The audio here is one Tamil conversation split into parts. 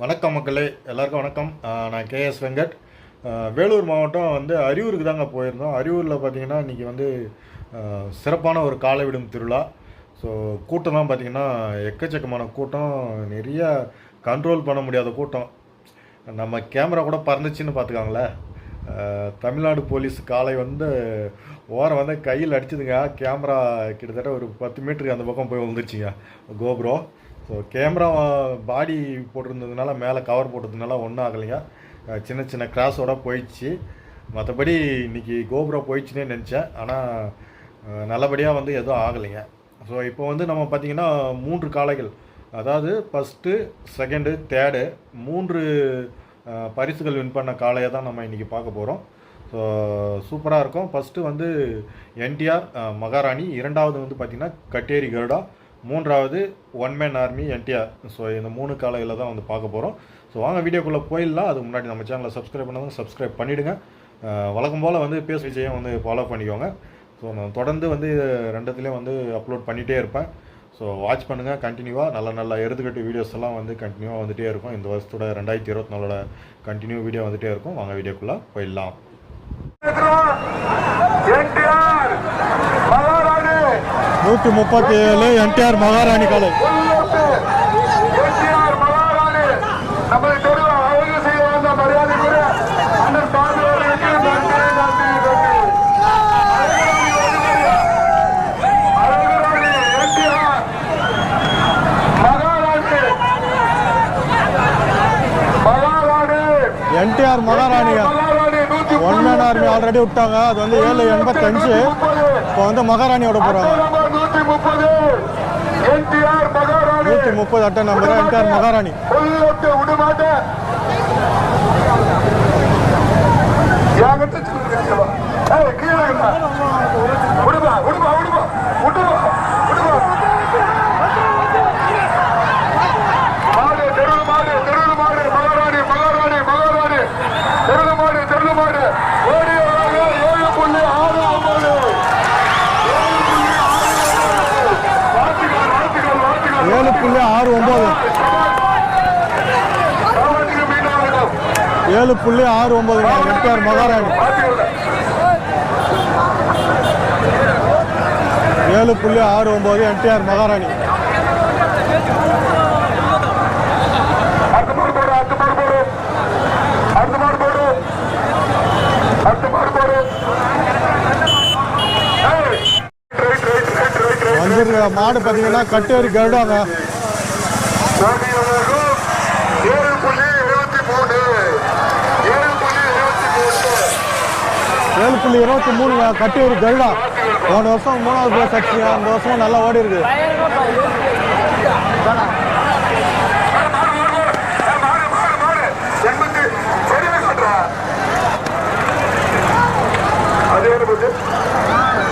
வணக்கம் மக்களே எல்லாருக்கும் வணக்கம். நான் கேஎஸ் வெங்கட். வேலூர் மாவட்டம் வந்து அரியூருக்கு தாங்க போயிருந்தோம். அரியூரில் பார்த்தீங்கன்னா இன்றைக்கி வந்து சிறப்பான ஒரு காலை விடும் திருவிழா. ஸோ கூட்டம்லாம் பார்த்திங்கன்னா எக்கச்சக்கமான கூட்டம். நிறைய கண்ட்ரோல் பண்ண முடியாத கூட்டம். நம்ம கேமரா கூட பறந்துச்சுன்னு பார்த்துக்காங்களேன் தமிழ்நாடு போலீஸ் காலை வந்து ஓரம் வந்து கையில் அடிச்சதுங்க. கேமரா கிட்டத்தட்ட ஒரு பத்து மீட்டருக்கு அந்த பக்கம் போய் வந்துருச்சுங்க கோபுரம். ஸோ கேமரா பாடி போட்டிருந்ததுனால மேலே கவர் போட்டதுனால ஒன்றும் ஆகலைங்க. சின்ன சின்ன கிராஸோட போயிடுச்சு. மற்றபடி இன்றைக்கி கோபுரம் போயிடுச்சுன்னே நினச்சேன். ஆனால் நல்லபடியாக வந்து எதுவும் ஆகலைங்க. ஸோ இப்போ வந்து நம்ம பார்த்திங்கன்னா மூன்று காளைகள். அதாவது ஃபஸ்ட்டு செகண்டு தேர்டு மூன்று பரிசுகள் வின் பண்ண காளையை தான் நம்ம இன்றைக்கி பார்க்க போகிறோம் ஸோ சூப்பராக இருக்கும். ஃபஸ்ட்டு வந்து என்டிஆர் மகாராணி. இரண்டாவது வந்து பார்த்திங்கன்னா கட்டேரி கருடா. மூன்றாவது one man army NTR so இந்த மூணு காலையில் தான் வந்து பார்க்க போகிறோம் ஸோ வாங்க வீடியோக்குள்ளே போயிடலாம். அதுக்கு முன்னாடி நம்ம சேனலை சப்ஸ்கிரைப் பண்ணாலும் சப்ஸ்கிரைப் பண்ணிவிடுங்க வழக்கம் போல் வந்து பேஸ் விஜயம் வந்து ஃபாலோ பண்ணிக்கோங்க. ஸோ நான் தொடர்ந்து வந்து ரெண்டுத்துலேயும் வந்து அப்லோட் பண்ணிகிட்டே இருப்பேன். ஸோ வாட்ச் பண்ணுங்கள் கண்டினியூவாக நல்ல நல்ல எடுத்துக்கட்டு வீடியோஸ் எல்லாம் வந்து கண்டினியூவாக வந்துகிட்டே இருக்கும். இந்த வருஷத்தோட ரெண்டாயிரத்தி இருபத்தி நாலோட கண்டினியூ வீடியோ வந்துகிட்டே இருக்கும். வாங்க வீடியோக்குள்ளே போயிடலாம். நூற்றி முப்பத்தி ஏழு என்டிஆர் மகாராணி காலை என்டிஆர் மகாராணியா? ஒன் ஆர்மி ஆல்ரெடி விட்டாங்க. அது வந்து ஏழு எண்பத்தஞ்சு. இப்போ வந்து மகாராணியோட போகிறாங்க நூத்தி முப்பது. என்டிஆர் மகாராணி. நூற்றி முப்பது அட்டை நம்பர் என்டிஆர் மகாராணி. விடமாட்ட கீழே இருடா. விடுப்பா விடுப்பா விடுப்பா விடுப்பா விடுப்பா மாடு தெருவு மாடு தெருவு மாடு மகாராணி மகாராணி மகாராணி தெருவு மாடு தெருவு மாடு ஓடி வராங்க ஏழு புள்ளி ஆறு ஒன்பது வாழ்த்துக்கள் வாழ்த்துக்கள் வாழ்த்துக்கள் ஏழு புள்ளி ஆறு ஒம்பது சாமானிய மீனவர்கள் ஏழு புள்ளி ஆறு ஒம்பது என்டிஆர் மகாராணி. ஏழு புள்ளி ஆறு ஒம்பது என்டிஆர் மகாராணி. மாடு போடு அடுத்த மாடு போடு அடுத்த மாடு போடு அடுத்த மாடு போடு ஏய், right, right, right, right, right. வந்துருக்க மாடு பார்த்தீங்கன்னா கட்டேரி கருடாங்க போட்டியாளர்கள் ஏழு புள்ளி இருபத்தி மூணு ஏழு புள்ளி இருபத்தி மூணு ஏழு புள்ளி இருபத்தி மூணு கட்டி ஒரு கருடா போன வருஷம் மூணாவது பிளஸ் அடிச்சுங்க. அந்த வருஷம் நல்லா ஓடி இருக்கு.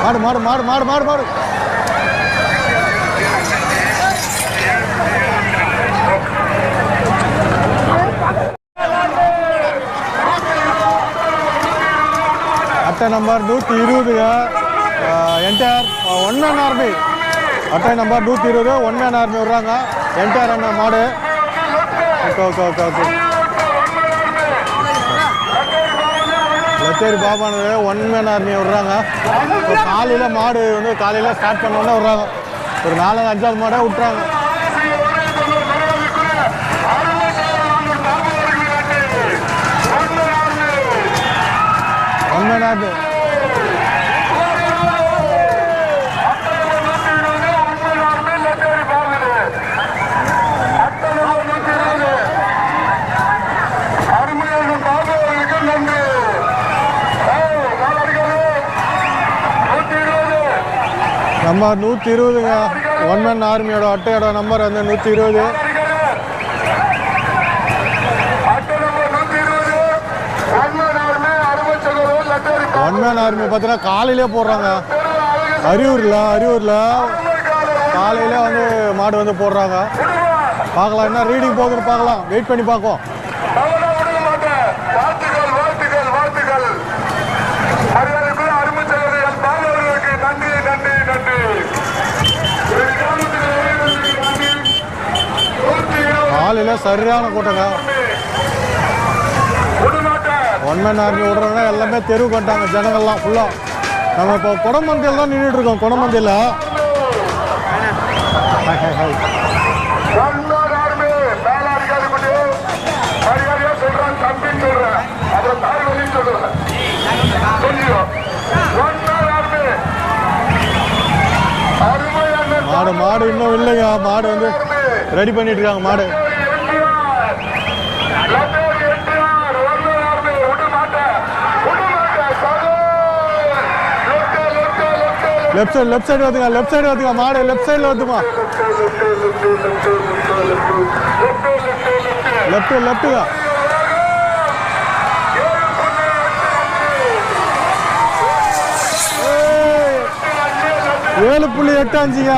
மாடு மாடு மாடு மாடு மாடு மாடு. அட்டை நம்பர் நூற்றி இருபதுங்க என்டையர் ஒன் மேன் ஆர்மி அட்டை நம்பர் நூற்றி இருபது. ஒன் மேன் ஆர்மி விடுறாங்க என்டையர் என்ன மாடு. Okay okay okay okay. லச்சேரி பாபானு ஒன் மேன் ஆர்மி விடுறாங்க. இப்போ காலையில் மாடு வந்து காலையில் ஸ்டார்ட் பண்ணோன்னே விடுறாங்க. ஒரு நாலு அஞ்சாவது மாடாக விட்டுறாங்க. ஒன் மேன் ஆர்மி நம்பர் நூற்றி இருபதுங்க ஒன் மேன் ஆர்மியோட அட்டையோட நம்பர் வந்து நூற்றி இருபது. மேன் ஆர்மி பார்த்தீங்கன்னா காலையிலே போடுறாங்க. அரியூரில் அரியூரில் காலையிலே வந்து மாடு வந்து போடுறாங்க. பார்க்கலாம் என்ன ரீடிங் போகுதுன்னு பார்க்கலாம். வெயிட் பண்ணி பார்ப்போம் காலையில் சரியான கூட்டங்க. ஒன் மேன் ஆர்மி விடுறவங்க எல்லாமே தெருவுக்கு வந்துட்டாங்க ஜனங்கள்லாம் ஃபுல்லாக நம்ம இப்போ குடமந்தையில் தான் நின்றுட்டு இருக்கோம் குடமந்தையில். மாடு மாடு இன்னும் இல்லைங்க. மாடு வந்து ரெடி பண்ணிட்டு இருக்காங்க மாடு. லெஃப்ட் சைடு லெஃப்ட் சைடு வந்துங்க லெஃப்ட் சைடு வந்துங்க மாடு லெஃப்ட் சைடில் வந்துமா லெஃப்ட் லெஃப்ட்டுங்க ஏழு புள்ளி எட்டு அஞ்சுங்க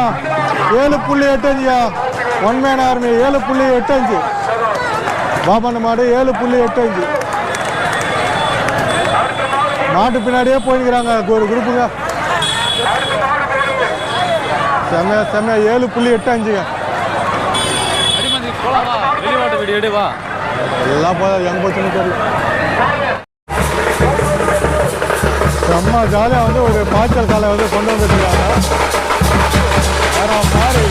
ஏழு புள்ளி எட்டு அஞ்சுங்க ஒன் மேன் ஆர்மி ஏழு புள்ளி எட்டு அஞ்சு. பாபன் மாடு ஏழு புள்ளி எட்டு அஞ்சு. மாட்டு பின்னாடியே போயிருக்கிறாங்க ஒரு குரூப்புங்க செம்மையா செம்மையா ஏழு புள்ளி எட்டு அஞ்சுங்க. எல்லாம் போதும் எங்க போச்சுன்னு தெரியல. செம்ம ஜாலியாக வந்து ஒரு பாய்ச்சல் காலை வந்து கொண்டு வந்துருக்காங்க வேற மாடு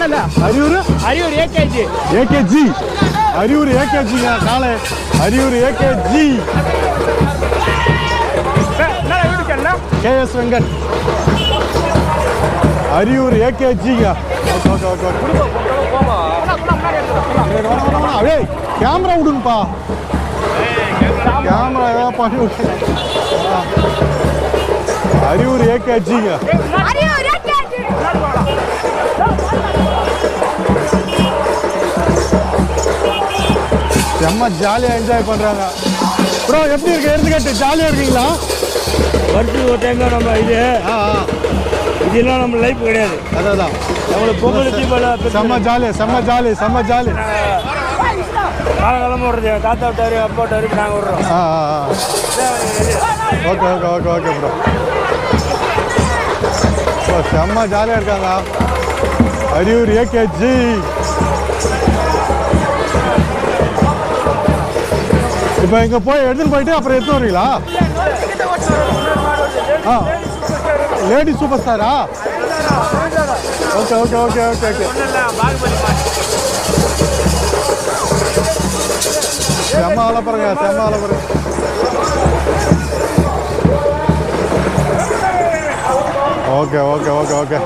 அரியூர்? அரியூர் ஏகேஜி ஏகேஜி அரியூர் ஏகேஜிங்க காலை அரியூர் ஏகேஜி என்ன வீட்டுக்கு கேஎஸ் வெங்கட். அரியூர் ஏகேஜிங்க ஓகே ஓகே ஓகே. ஓகே அப்படியே கேமரா விடுங்கப்பா. கேமரா ஏதாவது பண்ணி விடு. அரியூர் ஏகேஜிங்க செம்ம ஜாலியாக என்ஜாய் பண்ணுறாங்க ப்ரோ எப்படி இருக்கு? எடுத்துக்கிட்டு ஜாலியாக இருக்கீங்களா? வருஷத்துக்கு ஒரு டைம் தான் நம்ம இது. ஆ ஆ. இதெல்லாம் நம்ம லைஃப் கிடையாது. அதான் தான் நம்மளுக்கு பொங்கல் தீபாவளி செம்ம ஜாலி செம்ம ஜாலி செம்ம ஜாலி காலகாலமாக விடுறது தாத்தா விட்டாரு அப்பா விட்டாரு இப்போ நாங்கள் விடுறோம் ஆ okay okay okay okay bro bro செம்ம ஜாலியாக இருக்காங்க. அரியூர் ஏகேஜி இப்போ இங்கே போய் எடுத்துகிட்டு போயிட்டு அப்புறம் எடுத்து வரீங்களா ஆ. Lady super ஸ்டாரா okay okay okay okay okay செம்ம அலப்புறங்க செம்ம அலப்புறங்க ஓகே ஓகே ஓகே ஓகே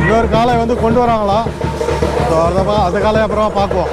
இன்னொரு காலை வந்து கொண்டு வராங்களா? ஸோ அதை அந்த காலையை அப்புறமா பார்க்குவோம்